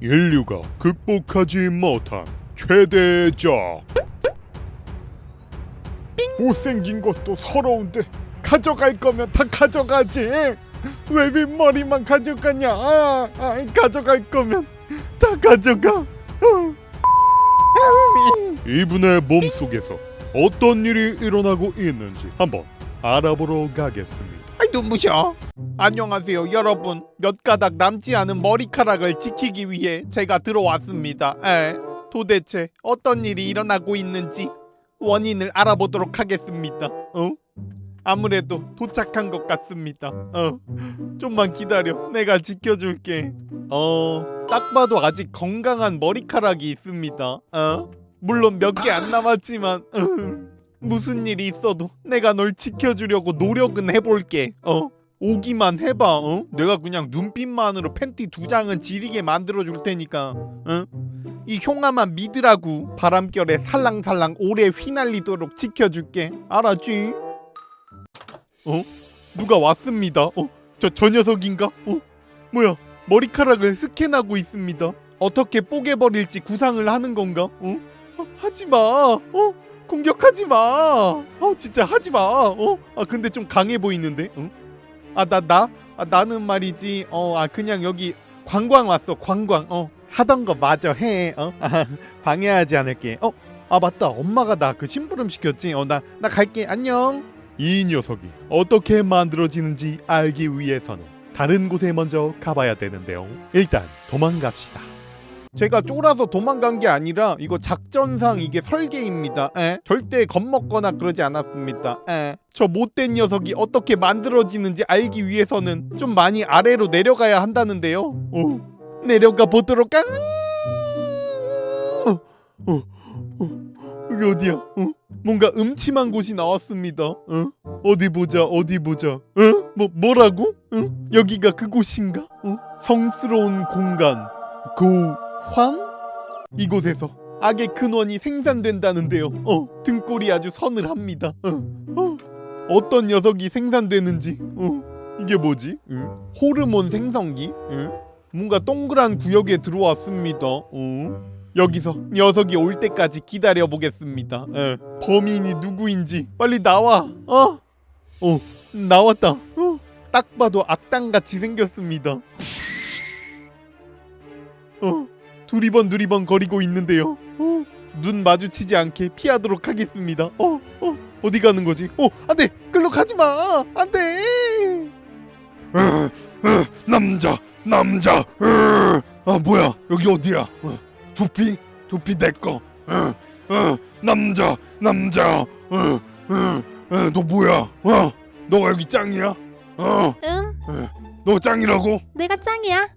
인류가 극복하지 못한 최대적 못생긴 것도 서러운데 가져갈 거면 다 가져가지. 왜 윗머리만 가져가냐? 아, 아, 가져갈 거면 다 가져가. 이분의 몸 속에서 어떤 일이 일어나고 있는지 한번 알아보러 가겠습니다. 아이 눈부셔. 안녕하세요 여러분. 몇 가닥 남지 않은 머리카락을 지키기 위해 제가 들어왔습니다. 에. 도대체 어떤 일이 일어나고 있는지 원인을 알아보도록 하겠습니다. 어? 아무래도 도착한 것 같습니다. 어. 좀만 기다려. 내가 지켜줄게. 어. 딱 봐도 아직 건강한 머리카락이 있습니다. 어? 물론 몇 개 안 남았지만 음, 무슨 일이 있어도 내가 널 지켜주려고 노력은 해볼게. 어? 오기만 해봐. 어? 내가 그냥 눈빛만으로 팬티 두 장은 지리게 만들어 줄 테니까. 응? 이 흉아만 믿으라고 바람결에 살랑살랑 오래 휘날리도록 지켜줄게. 알았지? 어? 누가 왔습니다. 어? 저 저 녀석인가? 어? 뭐야? 머리카락을 스캔하고 있습니다. 어떻게 뽀개버릴지 구상을 하는 건가? 어? 어, 하지 마. 어? 공격하지 마. 어 진짜 하지 마. 어? 아 근데 좀 강해 보이는데. 응? 아 나 나? 아, 나는 말이지. 어 아 그냥 여기 관광 왔어. 관광. 어 하던 거 마저 해. 어 아, 방해하지 않을게. 어. 아 맞다. 엄마가 나 그 심부름 시켰지. 어 나 나 갈게. 안녕. 이 녀석이 어떻게 만들어지는지 알기 위해서는 다른 곳에 먼저 가봐야 되는데요 일단 도망갑시다 제가 쫄아서 도망간 게 아니라 이거 작전상 이게 설계입니다. 에? 절대 겁먹거나 그러지 않았습니다. 에? 저 못된 녀석이 어떻게 만들어지는지 알기 위해서는 좀 많이 아래로 내려가야 한다는데요. 어, 내려가 보도록 까. 어, 어, 어, 어디야? 어? 뭔가 음침한 곳이 나왔습니다. 어? 어디 보자, 어디 보자. 어? 뭐 뭐라고? 어? 여기가 그곳인가? 어? 성스러운 공간. 고 환? 이곳에서 악의 근원이 생산된다는데요. 어, 등골이 아주 서늘합니다. 어, 어. 어떤 녀석이 생산되는지. 어, 이게 뭐지? 응? 호르몬 생성기? 응? 뭔가 동그란 구역에 들어왔습니다. 어? 여기서 녀석이 올 때까지 기다려 보겠습니다. 예. 범인이 누구인지 빨리 나와. 어? 어, 나왔다. 어, 딱 봐도 악당 같이 생겼습니다. 어, 두리번 두리번 거리고 있는데요. 어, 눈 마주치지 않게 피하도록 하겠습니다. 어, 어, 어디 가는 거지? 어, 안 돼, 글로 가지 마, 안돼. 남자 남자 으, 아 뭐야? 여기 어디야? 어, 두피? 두피 내꺼 어, 어, 남자 남자. 어, 어, 어, 너 뭐야? 어, 너가 여기 짱이야? 어, 응, 어, 너 짱이라고? 내가 짱이야.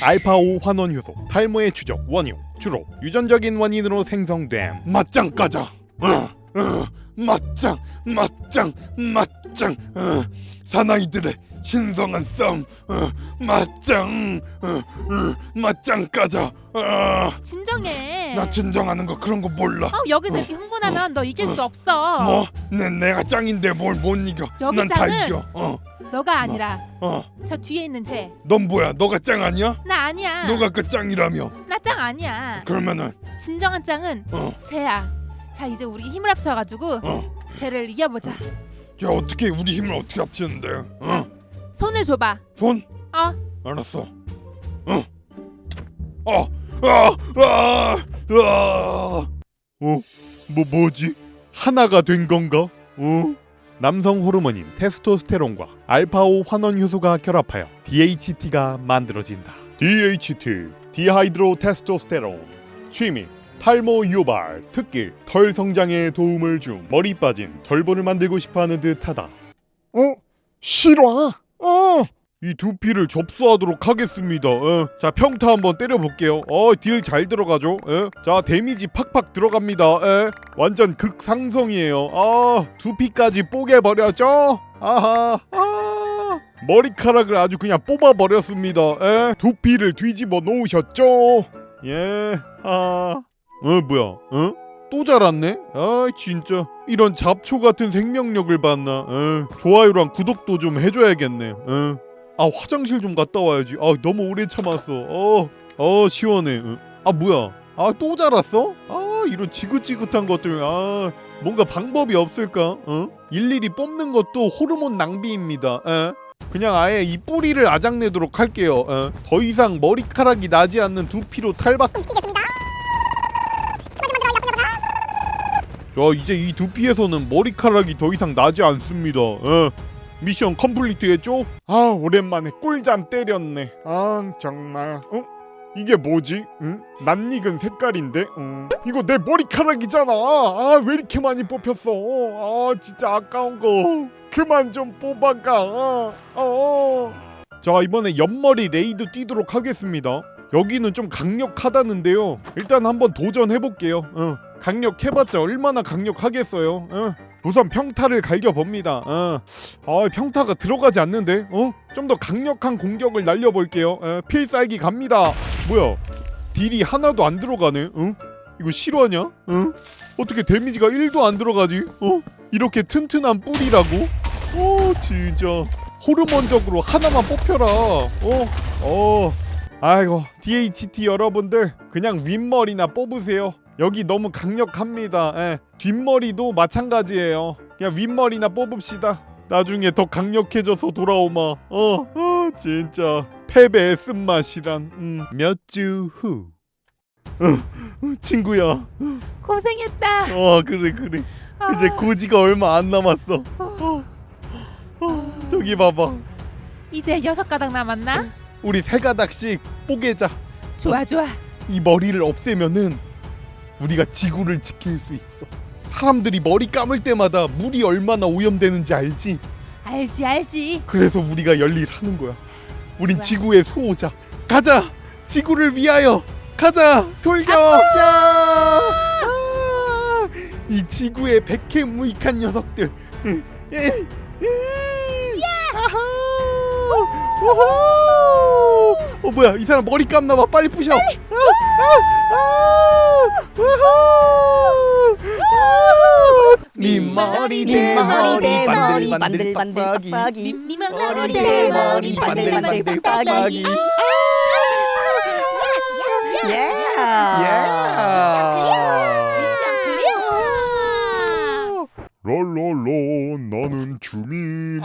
알파5 환원 효소 탈모의 추적 원유 주로 유전적인 원인으로 생성됨 맞짱 까자. 어, 어, 맞짱 맞짱 맞짱 어, 사나이들의 신성한 싸움 어, 맞짱 어, 어, 맞짱 까자 어, 진정해. 나 진정하는 거 그런 거 몰라 어, 여기서 이렇게 흥분하면 너 이길 수 없어. 뭐? 내, 내가 짱인데 뭘 못 이겨 여기 난 다 짱은- 이겨 어, 너가 아니라 어. 저 뒤에 있는 쟤. 넌 뭐야 너가 짱 아니야? 나 아니야. 너가 그 짱이라며 나 짱 아니야. 그러면은 진정한 짱은 어, 쟤야. 자 이제 우리 힘을 합쳐가지고 어. 쟤를 이겨보자. 야 어떻게 우리 힘을 어떻게 합치는데 어? 손을 줘봐. 손? 어, 알았어 어. 어. 아, 아, 아. 어? 뭐 뭐지? 하나가 된 건가? 어? 남성 호르몬인 테스토스테론과 알파5 환원 효소가 결합하여 DHT가 만들어진다. DHT, 디하이드로 테스토스테론, 취미, 탈모 유발, 특기, 털 성장에 도움을 줌, 머리 빠진 털보를 만들고 싶어하는 듯하다. 어? 싫어 어. 이 두피를 접수하도록 하겠습니다. 어. 자 평타 한번 때려볼게요. 어, 딜 잘 들어가죠. 어. 자 데미지 팍팍 들어갑니다. 에. 완전 극상성이에요. 아 두피까지 뽀개 버렸죠. 아하. 아. 머리카락을 아주 그냥 뽑아 버렸습니다. 에. 두피를 뒤집어 놓으셨죠. 예. 아. 어 뭐야? 어? 또 자랐네? 아 진짜 이런 잡초 같은 생명력을 봤나? 어. 좋아요랑 구독도 좀 해줘야겠네. 어. 아 화장실 좀 갔다 와야지. 아 너무 오래 참았어. 어어 시원해. 응. 아 뭐야? 아 또 자랐어? 아 이런 지긋지긋한 것들. 아 뭔가 방법이 없을까? 어? 일일이 뽑는 것도 호르몬 낭비입니다. 에? 그냥 아예 이 뿌리를 아작내도록 할게요. 에? 더 이상 머리카락이 나지 않는 두피로 탈박. 자 이제 이 두피에서는 머리카락이 더 이상 나지 않습니다. 에? 미션 컴플리트 했죠? 아 오랜만에 꿀잠 때렸네. 아 정말. 어? 이게 뭐지? 응? 낯익은 색깔인데? 어. 이거 내 머리카락이잖아. 아 왜 이렇게 많이 뽑혔어? 아 진짜 아까운 거. 그만 좀 뽑아가. 어. 자 이번에 옆머리 레이드 뛰도록 하겠습니다. 여기는 좀 강력하다는데요. 일단 한번 도전해 볼게요. 어. 강력해봤자 얼마나 강력하겠어요. 어. 우선 평타를 갈겨 봅니다. 어. 아 평타가 들어가지 않는데? 어? 좀 더 강력한 공격을 날려볼게요. 어, 필살기 갑니다. 뭐야? 딜이 하나도 안 들어가네. 응? 이거 실화냐? 응? 어떻게 데미지가 1도 안 들어가지? 어? 이렇게 튼튼한 뿔이라고? 어 진짜 호르몬적으로 하나만 뽑혀라. 어? 어. 아이고 DHT 여러분들 그냥 윗머리나 뽑으세요. 여기 너무 강력합니다. 예. 뒷머리도 마찬가지예요. 그냥 윗머리나 뽑읍시다. 나중에 더 강력해져서 돌아오마. 어, 어 진짜 패배의 쓴맛이란. 음, 몇주 후. 어, 어, 친구야. 고생했다. 어 그래 그래. 이제 고지가 얼마 안 남았어. 어, 어, 저기 봐봐. 이제 여섯 가닥 남았나? 우리 세 가닥씩 뽀개자. 좋아 좋아. 이 머리를 없애면은 우리가 지구를 지킬 수 있어. 사람들이 머리 감을 때마다 물이 얼마나 오염되는지 알지? 알지 알지. 그래서 우리가 열일 하는 거야. 우린 좋아. 지구의 수호자. 가자. 지구를 위하여. 가자. 돌격. 야! 아! 이 지구의 백해무익한 녀석들. 야하! 우후! 어 뭐야 이 사람 머리 감나 봐. 빨리 부셔 아! 아! 아! 네 머리 네 머리 내 머리. 반들 반들 빡빡이. 니만 머리 내내 머리. 반들 반들 빡빡이. 예 클리어. 랄랄라 나는 주민.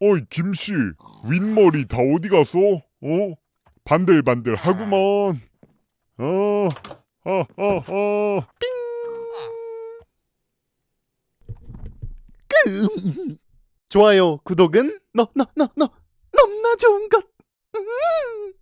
어이 김씨 윗머리 다 어디 갔어? 어? 반들반들 하구만. 어, 어 어어. 좋아요 구독은 너너너너. 너무나 좋은